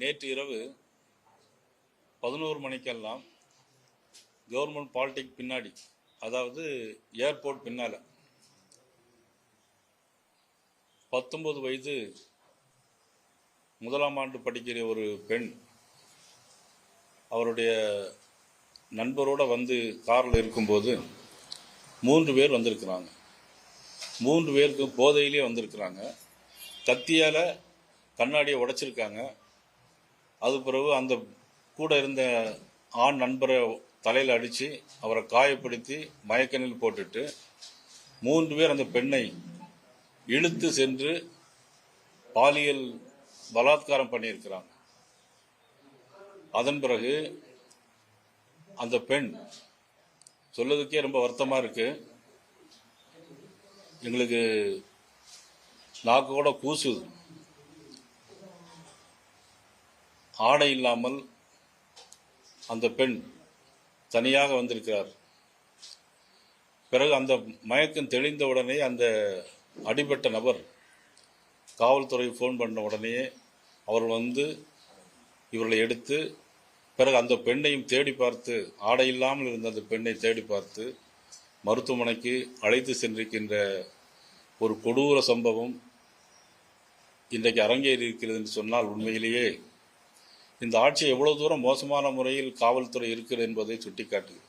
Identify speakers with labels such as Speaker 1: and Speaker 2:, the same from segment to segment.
Speaker 1: நேற்று இரவு பதினோரு மணிக்கெல்லாம் கவர்மெண்ட் பாலிடெக் பின்னாடி அதாவது ஏர்போர்ட் பின்னால் பத்தொம்பது வயது முதலாம் ஆண்டு படிக்கிற ஒரு பெண் அவருடைய நண்பரோடு வந்து காரில் இருக்கும்போது மூன்று பேர் வந்திருக்கிறாங்க. மூன்று பேருக்கு போதையிலே வந்திருக்கிறாங்க. கத்தியால் கண்ணாடியை உடைச்சிருக்காங்க. அது பிறகு அந்த கூட இருந்த ஆண் நண்பரை தலையில் அடித்து அவரை காயப்படுத்தி மயக்கணில் போட்டுட்டு மூன்று பேர் அந்த பெண்ணை இழுத்து சென்று பாலியல் பலாத்காரம் பண்ணியிருக்கிறாங்க. அதன் பிறகு அந்த பெண் சொல்லதுக்கே ரொம்ப வருத்தமாக இருக்கு. எங்களுக்கு நாக்கு கூட கூசுது. ஆடை இல்லாமல் அந்த பெண் தனியாக வந்திருக்கிறார். பிறகு அந்த மயக்கம் தெளிந்த உடனே அந்த அடிபட்ட நபர் காவல்துறை ஃபோன் பண்ண உடனே அவர் வந்து இவர்களை எடுத்து பிறகு அந்த பெண்ணையும் தேடி பார்த்து ஆடை இல்லாமல் இருந்த அந்த பெண்ணை தேடி பார்த்து மருத்துவமனைக்கு அழைத்து சென்றிருக்கின்ற ஒரு கொடூர சம்பவம் இன்றைக்கு அரங்கேறி இருக்கிறது என்று சொன்னால் உண்மையிலேயே இந்த ஆட்சி எவ்வளவு தூரம் மோசமான முறையில் காவல்துறை இருக்கிறது என்பதை சுட்டிக்காட்டுகிறது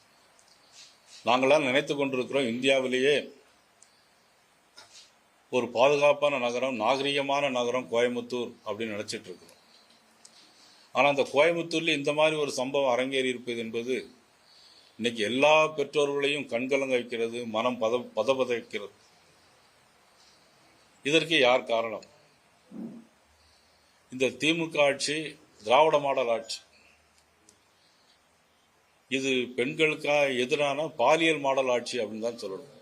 Speaker 1: நாங்களாம் நினைத்து கொண்டிருக்கிறோம் இந்தியாவிலேயே ஒரு பாதுகாப்பான நகரம் நாகரிகமான நகரம் கோயம்புத்தூர் அப்படின்னு நினைச்சிட்டு இருக்கிறோம். ஆனால் அந்த கோயம்புத்தூர்ல இந்த மாதிரி ஒரு சம்பவம் அரங்கேறி இருப்பது என்பது இன்னைக்கு எல்லா பெற்றோர்களையும் கண்கலங்க வைக்கிறது மனம் பத பதபத வைக்கிறது இதற்கு யார் காரணம்? இந்த திமுக ஆட்சி திராவிட மாடல் ஆட்சி. இது பெண்களுக்காக எதிரான பாலியல் மாடல் ஆட்சி அப்படின்னு தான் சொல்லணும்.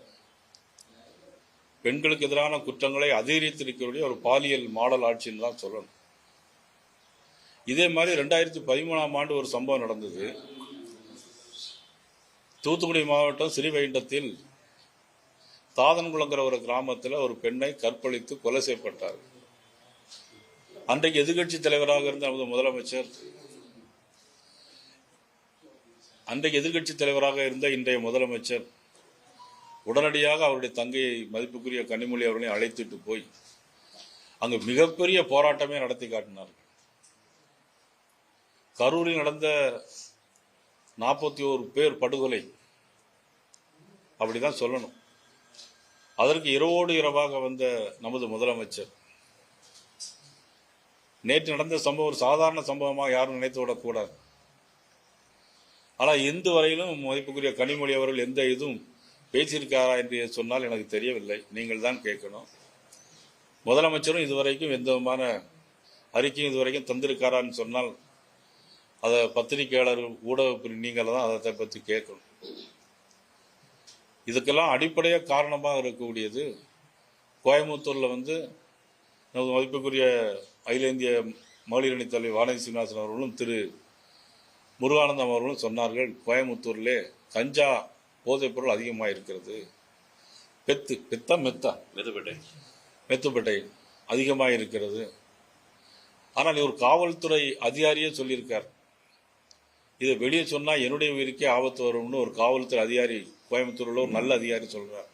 Speaker 1: பெண்களுக்கு எதிரான குற்றங்களை அதிகரித்திருக்கக்கூடிய ஒரு பாலியல் மாடல் ஆட்சின்னு தான் சொல்லணும். இதே மாதிரி ரெண்டாயிரத்தி பதிமூணாம் ஆண்டு ஒரு சம்பவம் நடந்தது. தூத்துக்குடி மாவட்டம் ஸ்ரீவைண்டத்தில் தாதன்குளங்கிற ஒரு கிராமத்தில் ஒரு பெண்ணை கற்பழித்து கொலை செய்யப்பட்டார். அன்றைக்கு எதிர்கட்சி தலைவராக இருந்த நமது முதலமைச்சர் அன்றைக்கு எதிர்கட்சி தலைவராக இருந்த இன்றைய முதலமைச்சர் உடனடியாக அவருடைய தங்கையை மதிப்புக்குரிய கனிமொழி அவர்களை அழைத்துட்டு போய் அங்கு மிகப்பெரிய போராட்டமே நடத்தி காட்டினார் கரூரில் நடந்த நாற்பத்தி ஓரு பேர் படுகொலை அப்படிதான் சொல்லணும். அதற்கு இரவோடு இரவாக வந்த நமது முதலமைச்சர் நேற்று நடந்த சம்பவம் ஒரு சாதாரண சம்பவமாக யாரும் நினைத்து விடக்கூடாது. ஆனால் இந்து வரையிலும் மதிப்புக்குரிய கனிமொழி அவர்கள் எந்த இதுவும் பேசியிருக்காரா என்று சொன்னால் எனக்கு தெரியவில்லை. நீங்கள் தான் கேட்கணும். முதலமைச்சரும் இதுவரைக்கும் எந்த விதமான அறிக்கையும் இதுவரைக்கும் தந்திருக்காரான்னு சொன்னால் அதை பத்திரிகையாளர் ஊடக நீங்கள் தான் அதை பற்றி கேட்கணும். இதுக்கெல்லாம் அடிப்படையாக காரணமாக இருக்கக்கூடியது கோயம்புத்தூரில் வந்து நமது மதிப்புக்குரிய அகில இந்திய மகளிர் அணி தலைவர் வானதி சீனிவாசன் அவர்களும் திரு முருகானந்தம் அவர்களும் சொன்னார்கள் கோயம்புத்தூரிலே கஞ்சா போதைப் பொருள் அதிகமாக இருக்கிறது பெத்து பெத்தா மெத்தா?
Speaker 2: மெதுபேட்டை
Speaker 1: மெத்துப்பட்டை அதிகமாக இருக்கிறது ஆனால் ஒரு காவல்துறை அதிகாரியே சொல்லியிருக்கார். இதை வெளியே சொன்னால் என்னுடைய உயிருக்கே ஆபத்து வரும்னு ஒரு காவல்துறை அதிகாரி கோயம்புத்தூரில் ஒரு நல்ல அதிகாரி சொல்கிறார்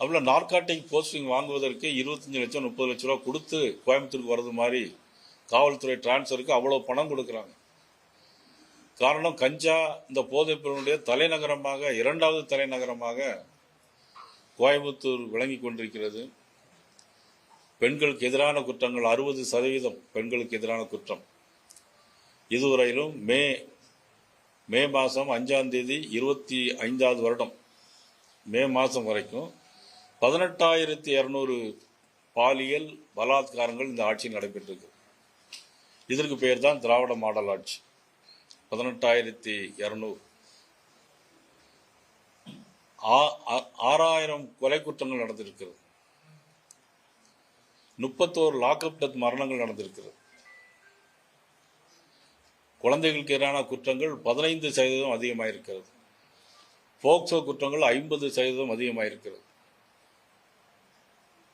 Speaker 1: அப்படின்னா நார்காட்டிக் போஸ்டிங் வாங்குவதற்கு இருபத்தஞ்சு லட்சம் முப்பது லட்ச ரூபா கொடுத்து கோயம்புத்தூருக்கு வர்றது மாதிரி காவல்துறை டிரான்ஸ்ஃபருக்கு அவ்வளோ பணம் கொடுக்குறாங்க. காரணம் கஞ்சா இந்த போதைப் பொருளுடைய தலைநகரமாக இரண்டாவது தலைநகரமாக கோயம்புத்தூர் விளங்கி கொண்டிருக்கிறது. பெண்களுக்கு எதிரான குற்றங்கள் அறுபது சதவீதம் பெண்களுக்கு எதிரான குற்றம். இதுவரையிலும் மே மே மாதம் அஞ்சாம் தேதி இருபத்தி ஐந்தாவது வருடம். மே மாதம் வரைக்கும் பதினெட்டாயிரத்தி இரநூறு பாலியல் பலாத்காரங்கள் இந்த ஆட்சியில் நடைபெற்றிருக்கு. இதற்கு பெயர் தான் திராவிட மாடல் ஆட்சி. பதினெட்டாயிரத்தி இரநூறு. ஆறாயிரம் கொலை குற்றங்கள் நடந்திருக்கிறது. முப்பத்தோரு லாக்அப் டெத் மரணங்கள் நடந்திருக்கிறது. குழந்தைகளுக்கு எதிரான குற்றங்கள் பதினைந்து சதவீதம் அதிகமாக இருக்கிறது போக்சோ குற்றங்கள் ஐம்பது சதவீதம் அதிகமாக இருக்கிறது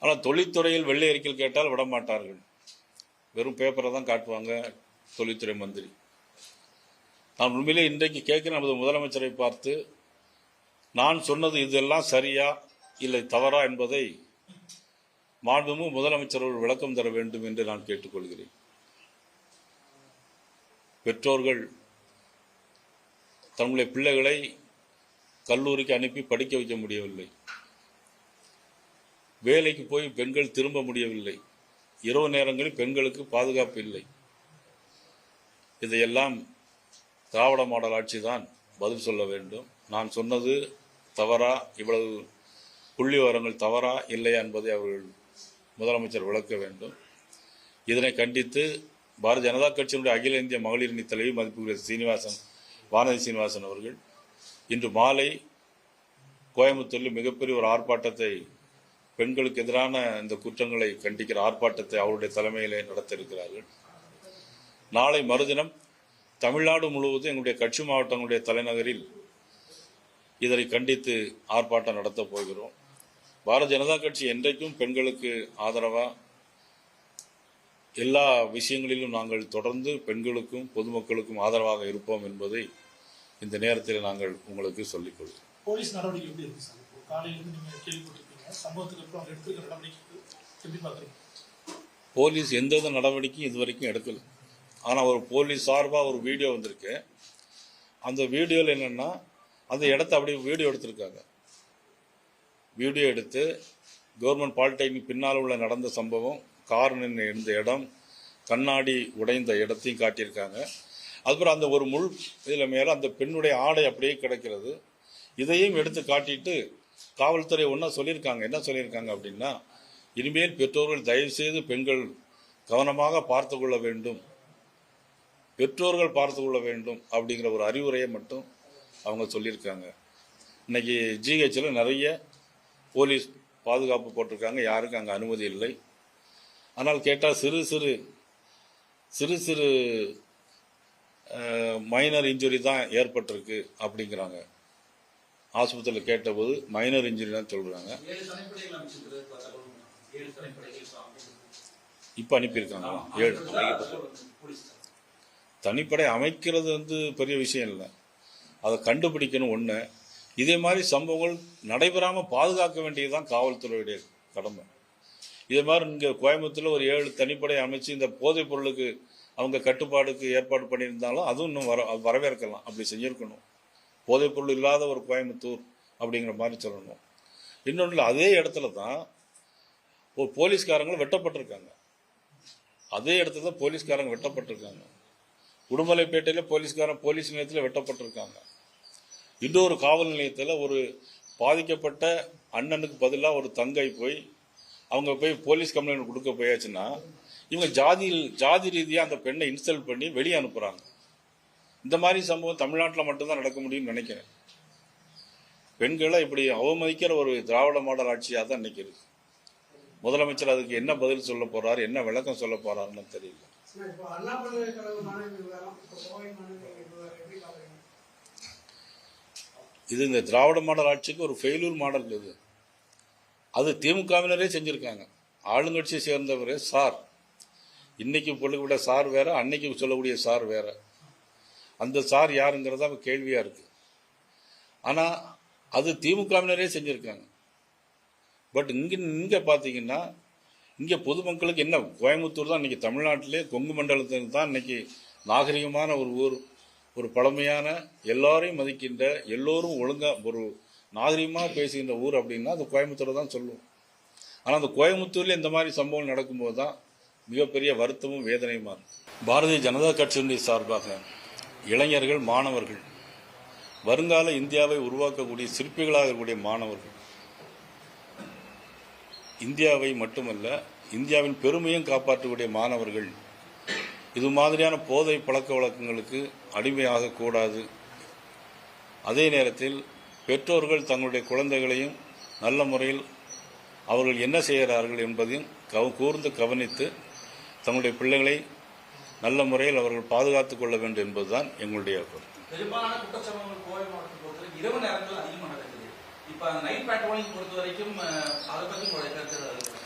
Speaker 1: ஆனால் தொழில்துறையில் வெள்ளை அறிக்கையில் கேட்டால் விட மாட்டார்கள் வெறும் பேப்பரை தான் காட்டுவாங்க தொழில்துறை மந்திரி. நான் உண்மையிலே இன்றைக்கு கேட்குற நமது முதலமைச்சரை பார்த்து நான் சொன்னது இதெல்லாம் சரியா இல்லை தவறா என்பதை மாண்புமும் முதலமைச்சர் ஒரு விளக்கம் தர வேண்டும் என்று நான் கேட்டுக்கொள்கிறேன். பெற்றோர்கள் தன்னுடைய பிள்ளைகளை கல்லூரிக்கு அனுப்பி படிக்க வைக்க முடியவில்லை. வேலைக்கு போய் பெண்கள் திரும்ப முடியவில்லை. இரவு நேரங்களில் பெண்களுக்கு பாதுகாப்பு இல்லை. இதையெல்லாம் திராவிட மாடல் ஆட்சி தான் பதில் சொல்ல வேண்டும். நான் சொன்னது தவறா இவ்வளவு புள்ளி விவரங்கள் தவறா இல்லையா என்பதை அவர்கள் முதலமைச்சர் விளக்க வேண்டும். இதனை கண்டித்து பாரதிய ஜனதா கட்சியினுடைய அகில இந்திய மகளிர் அணி தலைவி மதிப்புகிற சீனிவாசன் வானதி சீனிவாசன் அவர்கள் இன்று மாலை கோயம்புத்தூரில் மிகப்பெரிய ஒரு ஆர்ப்பாட்டத்தை பெண்களுக்கு எதிரான இந்த குற்றங்களை கண்டிக்கிற ஆர்ப்பாட்டத்தை அவருடைய தலைமையிலே நடத்த இருக்கிறார்கள் நாளை மறுதினம் தமிழ்நாடு முழுவதும் எங்களுடைய கட்சி மாவட்டங்களுடைய தலைநகரில் இதனை கண்டித்து ஆர்ப்பாட்டம் நடத்தப் போகிறோம். பாரதிய ஜனதா கட்சி என்றைக்கும் பெண்களுக்கு ஆதரவா? எல்லா விஷயங்களிலும் நாங்கள் தொடர்ந்து பெண்களுக்கும் பொதுமக்களுக்கும் ஆதரவாக இருப்போம் என்பதை இந்த நேரத்தில் நாங்கள் உங்களுக்கு சொல்லிக் கொள்கிறோம்.
Speaker 2: போலீஸ் நடவடிக்கை எப்படி இருக்கு சார்? காலையிலிருந்து நீங்க சம்பவத்துக்கு அப்புறம் அவங்க நடவடிக்கை எப்படி
Speaker 1: போலீஸ் எந்தவித நடவடிக்கையும் இதுவரைக்கும் எடுக்கல. ஆனால் ஒரு போலீஸ் சார்பாக ஒரு வீடியோ வந்திருக்கு. அந்த வீடியோவில் என்னென்னா அந்த இடத்த அப்படியே வீடியோ எடுத்திருக்காங்க. வீடியோ எடுத்து கவர்மெண்ட் பாலிடெக்னிக் பின்னால் உள்ள நடந்த சம்பவம் கார் நின்று இருந்த இடம் கண்ணாடி உடைந்த இடத்தையும் காட்டியிருக்காங்க. அதுக்கப்புறம் அந்த ஒரு முள் இதில் மேலே அந்த பெண்ணுடைய ஆடை அப்படியே கிடக்கிறது. இதையும் எடுத்து காட்டிட்டு காவல்துறை ஒன்றா சொல்லியிருக்காங்க. என்ன சொல்லியிருக்காங்க அப்படின்னா இனிமேல் பெற்றோர்கள் தயவு செய்து பெண்கள் கவனமாக பார்த்து கொள்ள வேண்டும். பெற்றோர்கள் பார்த்து கொள்ள வேண்டும் அப்படிங்கிற ஒரு அறிவுரையை மட்டும் அவங்க சொல்லியிருக்காங்க. இன்னைக்கு ஜிஹெச்சில் நிறைய போலீஸ் பாதுகாப்பு போட்டிருக்காங்க. யாருக்கும் அங்கே அனுமதி இல்லை. ஆனால் கேட்டால் சிறு சிறு சிறு சிறு மைனர் இன்ஜுரி தான் ஏற்பட்டிருக்கு அப்படிங்கிறாங்க. ஆஸ்பத்திரியில் கேட்டபோது மைனர் இன்ஜுரி தான் சொல்கிறாங்க
Speaker 3: இப்போ
Speaker 1: அனுப்பியிருக்காங்களா? ஏழு. தனிப்படை அமைக்கிறது வந்து பெரிய விஷயம் இல்லை. அதை கண்டுபிடிக்கணும் ஒன்று இதே மாதிரி சம்பவங்கள் நடைபெறாமல் பாதுகாக்க வேண்டியது தான் காவல்துறையுடைய கடமை. இதே மாதிரி இங்கே கோயம்புத்தூரில் ஒரு ஏழு தனிப்படை அமைச்சு இந்த போதைப் பொருளுக்கு அவங்க கட்டுப்பாடுக்கு ஏற்பாடு பண்ணியிருந்தாலும் அதுவும் இன்னும் வர வரவேற்கலாம். அப்படி செஞ்சுருக்கணும். போதைப் பொருள் இல்லாத ஒரு கோயம்புத்தூர் அப்படிங்கிற மாதிரி சொல்லணும். இன்னொன்று அதே இடத்துல தான் ஒரு போலீஸ்காரங்களும் வெட்டப்பட்டிருக்காங்க. அதே இடத்துல தான் போலீஸ்காரங்க வெட்டப்பட்டிருக்காங்க. உடுமலைப்பேட்டையில் போலீஸ்காரன் போலீஸ் நிலையத்தில் வெட்டப்பட்டிருக்காங்க. இன்னொரு காவல் நிலையத்தில் ஒரு பாதிக்கப்பட்ட அண்ணனுக்கு பதிலாக ஒரு தங்கை போய் அவங்க போய் போலீஸ் கம்ப்ளைண்ட் கொடுக்க போயாச்சுன்னா இவங்க ஜாதியில் ஜாதி ரீதியாக அந்த பெண்ணை இன்சல்ட் பண்ணி வெளியே அனுப்புகிறாங்க இந்த மாதிரி சம்பவம் தமிழ்நாட்டில் மட்டும்தான் நடக்க முடியும்னு நினைக்கிறேன். பெண்களை இப்படி அவமதிக்கிற ஒரு திராவிட மாடல் ஆட்சியாக தான் இன்னைக்கு இருக்கு முதலமைச்சர் அதுக்கு என்ன பதில் சொல்ல போறாரு என்ன விளக்கம் சொல்ல போறாருன்னு தெரியல. இது இந்த திராவிட மாடல் ஆட்சிக்கு ஒரு ஃபெயிலூர் மாடல் இது. அது திமுகவினரே செஞ்சிருக்காங்க. ஆளுங்கட்சியை சேர்ந்தவரே சார். இன்னைக்கு சொல்லக்கூடிய சார் வேற அன்னைக்கு சொல்லக்கூடிய சார் வேற. அந்த சார் யாருங்கிறதா கேள்வியாக கேள்வியா இருக்கு. ஆனால் அது திமுகவினரே செஞ்சுருக்காங்க. பட் இங்கே இங்கே பார்த்தீங்கன்னா இங்கே பொதுமக்களுக்கு என்ன கோயம்புத்தூர் தான் இன்றைக்கி தமிழ்நாட்டிலே கொங்கு மண்டலத்துக்கு தான் இன்னைக்கு நாகரிகமான ஒரு ஊர் ஒரு பழமையான எல்லாரையும் மதிக்கின்ற எல்லோரும் ஒழுங்காக ஒரு நாகரிகமாக பேசுகின்ற ஊர் அப்படின்னா அது கோயம்புத்தூர் தான் சொல்லுவோம் ஆனால் அந்த கோயம்புத்தூரில் இந்த மாதிரி சம்பவம் நடக்கும்போது தான் மிகப்பெரிய வருத்தமும் வேதனையுமா இருக்கும் பாரதிய ஜனதா கட்சியினுடைய சார்பாக இளைஞர்கள் மாணவர்கள். வருங்கால இந்தியாவை உருவாக்கக்கூடிய சிற்பிகளாக இருக்கக்கூடிய மாணவர்கள். இந்தியாவை மட்டுமல்ல இந்தியாவின் பெருமையும் காப்பாற்றக்கூடிய மாணவர்கள். இது மாதிரியான போதை பழக்க வழக்கங்களுக்கு அடிமையாக கூடாது. அதே நேரத்தில் பெற்றோர்கள் தங்களுடைய குழந்தைகளையும் நல்ல முறையில் அவர்கள் என்ன செய்கிறார்கள் என்பதையும் கவ கூர்ந்து கவனித்து தங்களுடைய பிள்ளைகளை நல்ல முறையில் அவர்கள் பாதுகாத்துக் கொள்ள வேண்டும் என்பதுதான் எங்களுடைய கருத்து
Speaker 3: பெரும்பாலான குற்றச்சம்பவங்கள் கோவை மாவட்டத்தை பொறுத்தவரை இரவு நேரங்கள் அதிகமாக நடக்குது. இப்ப நைட் பேட்ரோலிங் பொறுத்த வரைக்கும் அஹ், அதை பத்தி உங்களுடைய கருத்து ஏதாவது இருக்கா?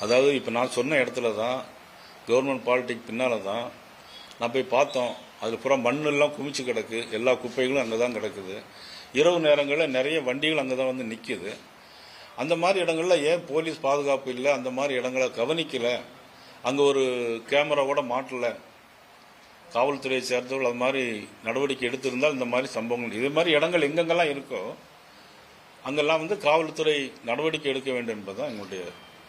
Speaker 1: அதாவது இப்போ நான் சொன்ன இடத்துல தான் கவர்மெண்ட் பாலிடிக் பின்னால் தான் நான் போய் பார்த்தோம். அதில் பூரா மண்ணெல்லாம் குமிச்சு கிடக்கு. எல்லா குப்பைகளும் அங்கே தான் கிடக்குது. இரவு நேரங்களில் நிறைய வண்டிகள் அங்கே தான் வந்து நிற்கிது அந்த மாதிரி இடங்கள்ல ஏன் போலீஸ் பாதுகாப்பு இல்லை? அந்த மாதிரி இடங்களை கவனிக்கல. அங்கே ஒரு கேமரா கூட மாட்டல. காவல்துறையை சேர்ந்தவர்கள் அது மாதிரி நடவடிக்கை எடுத்திருந்தால் இந்த மாதிரி சம்பவங்கள். இது மாதிரி இடங்கள் எங்கெங்கெல்லாம் இருக்கோ அங்கெல்லாம் வந்து காவல்துறை நடவடிக்கை எடுக்க வேண்டும் என்பதுதான் எங்களுடைய